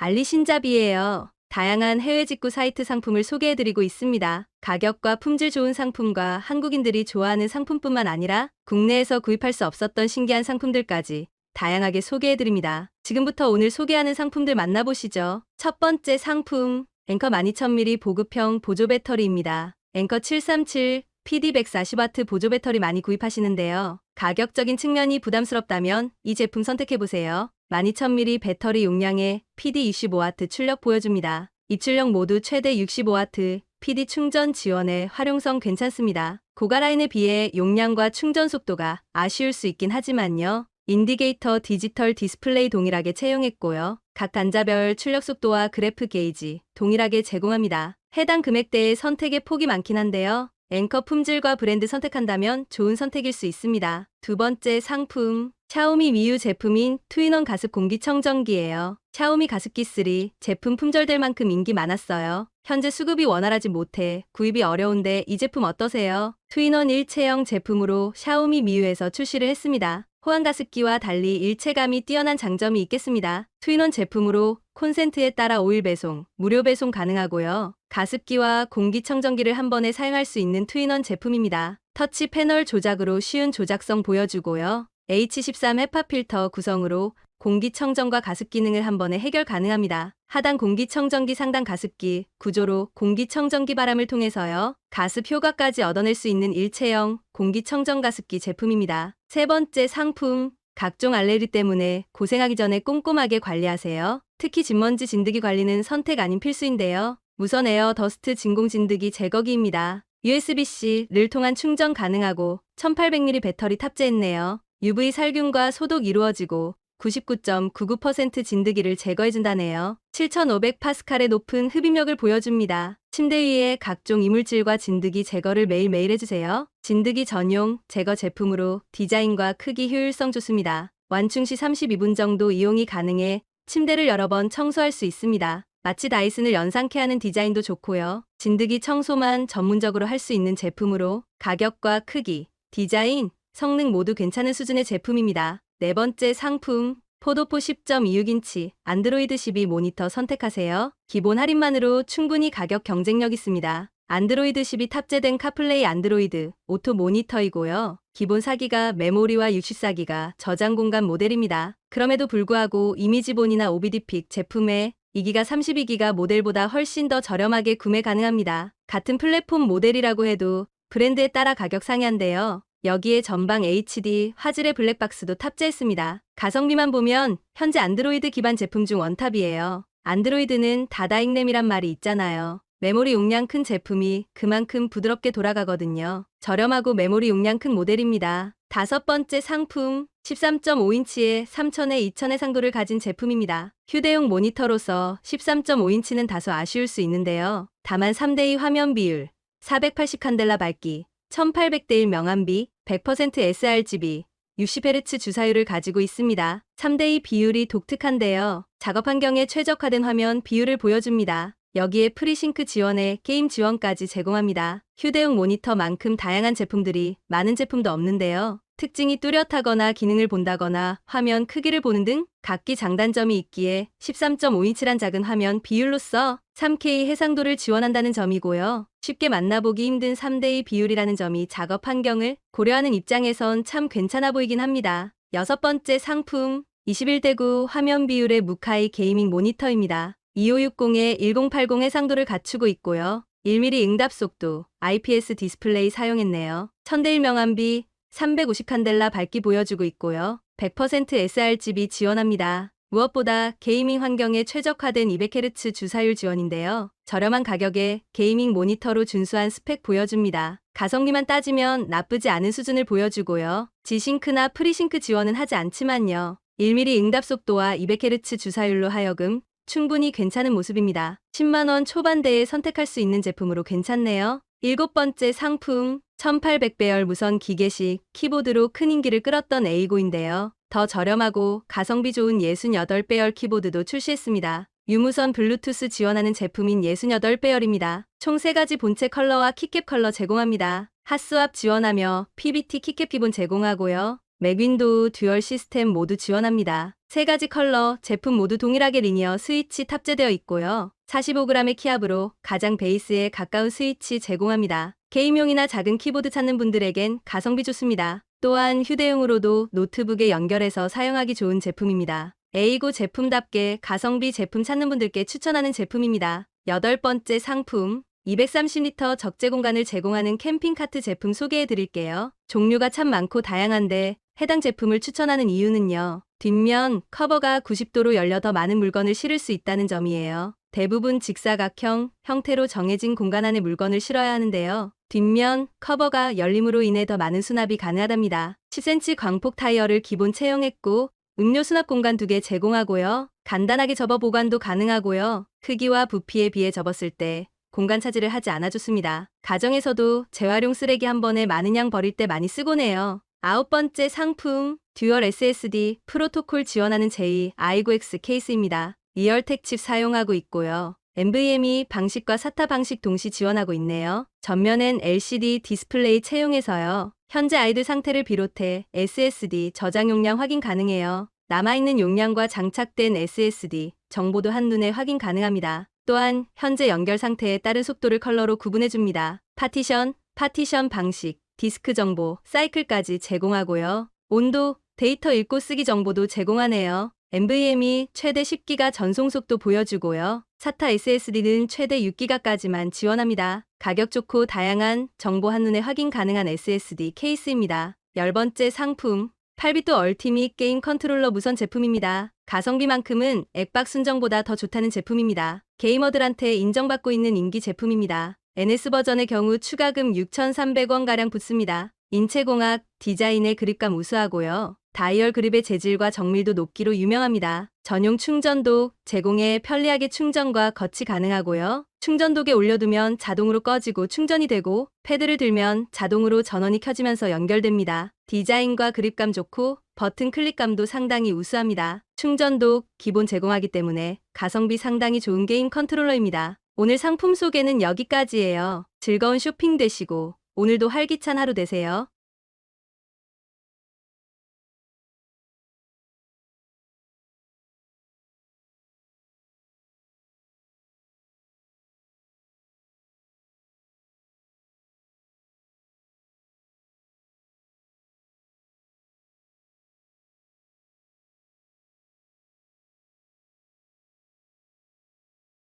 알리신잡이에요. 다양한 해외 직구 사이트 상품을 소개해드리고 있습니다. 가격과 품질 좋은 상품과 한국인들이 좋아하는 상품뿐만 아니라 국내에서 구입할 수 없었던 신기한 상품들까지 다양하게 소개해드립니다. 지금부터 오늘 소개하는 상품들 만나보시죠. 첫 번째 상품, 앵커 12000mAh 보급형 보조 배터리입니다. 앵커 737 PD140W 보조 배터리 많이 구입하시는데요. 가격적인 측면이 부담스럽다면 이 제품 선택해보세요. 12000mAh 배터리 용량의 PD25W 출력 보여줍니다. 이 출력 모두 최대 65W, PD 충전 지원에 활용성 괜찮습니다. 고가 라인에 비해 용량과 충전 속도가 아쉬울 수 있긴 하지만요. 인디게이터 디지털 디스플레이 동일하게 채용했고요. 각 단자별 출력 속도와 그래프 게이지 동일하게 제공합니다. 해당 금액대의 선택의 폭이 많긴 한데요. 앵커 품질과 브랜드 선택한다면 좋은 선택일 수 있습니다. 두 번째 상품, 샤오미 미유 제품인 투인원 가습 공기청정기예요. 샤오미 가습기 3 제품 품절될 만큼 인기 많았어요. 현재 수급이 원활하지 못해 구입이 어려운데 이 제품 어떠세요? 투인원 일체형 제품으로 샤오미 미유에서 출시를 했습니다. 호환 가습기와 달리 일체감이 뛰어난 장점이 있겠습니다. 투인원 제품으로 콘센트에 따라 오일 배송, 무료 배송 가능하고요. 가습기와 공기청정기를 한 번에 사용할 수 있는 투인원 제품입니다. 터치 패널 조작으로 쉬운 조작성 보여주고요. H13 헤파 필터 구성으로 공기청정과 가습 기능을 한 번에 해결 가능합니다. 하단 공기청정기 상단 가습기 구조로 공기청정기 바람을 통해서요. 가습 효과까지 얻어낼 수 있는 일체형 공기청정 가습기 제품입니다. 세 번째 상품 각종 알레르기 때문에 고생하기 전에 꼼꼼하게 관리하세요. 특히 진먼지 진드기 관리는 선택 아닌 필수인데요. 무선 에어 더스트 진공 진드기 제거기입니다. USB-C를 통한 충전 가능하고 1800mAh 배터리 탑재했네요. UV 살균과 소독 이루어지고 99.99% 진드기를 제거해준다네요. 7500 파스칼의 높은 흡입력을 보여줍니다. 침대 위에 각종 이물질과 진드기 제거를 매일매일 해주세요. 진드기 전용 제거 제품으로 디자인과 크기 효율성 좋습니다. 완충 시 32분 정도 이용이 가능해 침대를 여러 번 청소할 수 있습니다. 마치 다이슨을 연상케 하는 디자인도 좋고요. 진드기 청소만 전문적으로 할 수 있는 제품으로 가격과 크기, 디자인, 성능 모두 괜찮은 수준의 제품입니다. 네 번째 상품, 포도포 10.26인치 안드로이드 12 모니터 선택하세요. 기본 할인만으로 충분히 가격 경쟁력 있습니다. 안드로이드 10이 탑재된 카플레이 안드로이드 오토 모니터이고요. 기본 4기가 메모리와 64기가 저장 공간 모델입니다. 그럼에도 불구하고 이미지본이나 OBD픽 제품에 2기가 32기가 모델보다 훨씬 더 저렴하게 구매 가능합니다. 같은 플랫폼 모델이라고 해도 브랜드에 따라 가격 상한데요. 여기에 전방 HD 화질의 블랙박스도 탑재했습니다. 가성비만 보면 현재 안드로이드 기반 제품 중 원탑이에요. 안드로이드는 다다익램이란 말이 있잖아요. 메모리 용량 큰 제품이 그만큼 부드럽게 돌아가거든요. 저렴하고 메모리 용량 큰 모델입니다. 다섯 번째 상품 13.5인치의 3000에 2000의 상도를 가진 제품입니다. 휴대용 모니터로서 13.5인치는 다소 아쉬울 수 있는데요. 다만 3대2 화면 비율, 480 칸델라 밝기, 1800대 1 명암비, 100% sRGB, 60Hz 주사율을 가지고 있습니다. 3대2 비율이 독특한데요. 작업 환경에 최적화된 화면 비율을 보여줍니다. 여기에 프리싱크 지원에 게임 지원까지 제공합니다. 휴대용 모니터만큼 다양한 제품들이 많은 제품도 없는데요. 특징이 뚜렷하거나 기능을 본다거나 화면 크기를 보는 등 각기 장단점이 있기에 13.5인치란 작은 화면 비율로서 3K 해상도를 지원한다는 점이고요. 쉽게 만나보기 힘든 3대2 비율이라는 점이 작업 환경을 고려하는 입장에선 참 괜찮아 보이긴 합니다. 여섯 번째 상품 21대9 화면 비율의 무카이 게이밍 모니터입니다. 2560에 1080 해상도를 갖추고 있고요. 1mm 응답 속도, IPS 디스플레이 사용했네요. 1000대 1 명암비, 350 칸델라 밝기 보여주고 있고요. 100% sRGB 지원합니다. 무엇보다 게이밍 환경에 최적화된 200Hz 주사율 지원인데요. 저렴한 가격에 게이밍 모니터로 준수한 스펙 보여줍니다. 가성비만 따지면 나쁘지 않은 수준을 보여주고요. 지싱크나 프리싱크 지원은 하지 않지만요. 1mm 응답 속도와 200Hz 주사율로 하여금 충분히 괜찮은 모습입니다. 10만원 초반대에 선택할 수 있는 제품으로 괜찮네요. 일곱 번째 상품 1800배열 무선 기계식 키보드로 큰 인기를 끌었던 에이고인데요. 더 저렴하고 가성비 좋은 68배열 키보드도 출시했습니다. 유무선 블루투스 지원하는 제품인 68배열입니다. 총 3가지 본체 컬러와 키캡 컬러 제공합니다. 핫스왑 지원하며 PBT 키캡 기본 제공하고요. 맥윈도우, 듀얼 시스템 모두 지원합니다. 세 가지 컬러, 제품 모두 동일하게 리니어 스위치 탑재되어 있고요. 45g의 키압으로 가장 베이스에 가까운 스위치 제공합니다. 게임용이나 작은 키보드 찾는 분들에겐 가성비 좋습니다. 또한 휴대용으로도 노트북에 연결해서 사용하기 좋은 제품입니다. 에이고 제품답게 가성비 제품 찾는 분들께 추천하는 제품입니다. 여덟 번째 상품 230리터 적재 공간을 제공하는 캠핑카트 제품 소개해 드릴게요. 종류가 참 많고 다양한데 해당 제품을 추천하는 이유는요. 뒷면 커버가 90도로 열려 더 많은 물건을 실을 수 있다는 점이에요. 대부분 직사각형 형태로 정해진 공간 안에 물건을 실어야 하는데요. 뒷면 커버가 열림으로 인해 더 많은 수납이 가능하답니다. 10cm 광폭 타이어를 기본 채용했고 음료 수납 공간 2개 제공하고요. 간단하게 접어 보관도 가능하고요. 크기와 부피에 비해 접었을 때 공간 차지를 하지 않아줬습니다. 가정에서도 재활용 쓰레기 한 번에 많은 양 버릴 때 많이 쓰곤 해요. 아홉 번째 상품 듀얼 SSD 프로토콜 지원하는 제2 i9X 케이스입니다. 리얼텍 칩 사용하고 있고요. NVMe 방식과 SATA 방식 동시 지원하고 있네요. 전면엔 LCD 디스플레이 채용해서요. 현재 아이들 상태를 비롯해 SSD 저장 용량 확인 가능해요. 남아있는 용량과 장착된 SSD 정보도 한눈에 확인 가능합니다. 또한 현재 연결 상태에 따른 속도를 컬러로 구분해줍니다. 파티션, 파티션 방식, 디스크 정보, 사이클까지 제공하고요. 온도, 데이터 읽고 쓰기 정보도 제공하네요. NVMe 최대 10기가 전송 속도 보여주고요. SATA SSD는 최대 6기가까지만 지원합니다. 가격 좋고 다양한 정보 한눈에 확인 가능한 SSD 케이스입니다. 열 번째 상품 8비트 얼티밋 게임 컨트롤러 무선 제품입니다. 가성비만큼은 액박 순정보다 더 좋다는 제품입니다. 게이머들한테 인정받고 있는 인기 제품입니다. NS 버전의 경우 추가금 6,300원가량 붙습니다. 인체공학, 디자인의 그립감 우수하고요. 다이얼 그립의 재질과 정밀도 높기로 유명합니다. 전용 충전도 제공해 편리하게 충전과 거치 가능하고요. 충전독에 올려두면 자동으로 꺼지고 충전이 되고 패드를 들면 자동으로 전원이 켜지면서 연결됩니다. 디자인과 그립감 좋고 버튼 클릭감도 상당히 우수합니다. 충전도 기본 제공하기 때문에 가성비 상당히 좋은 게임 컨트롤러입니다. 오늘 상품 소개는 여기까지예요. 즐거운 쇼핑 되시고 오늘도 활기찬 하루 되세요.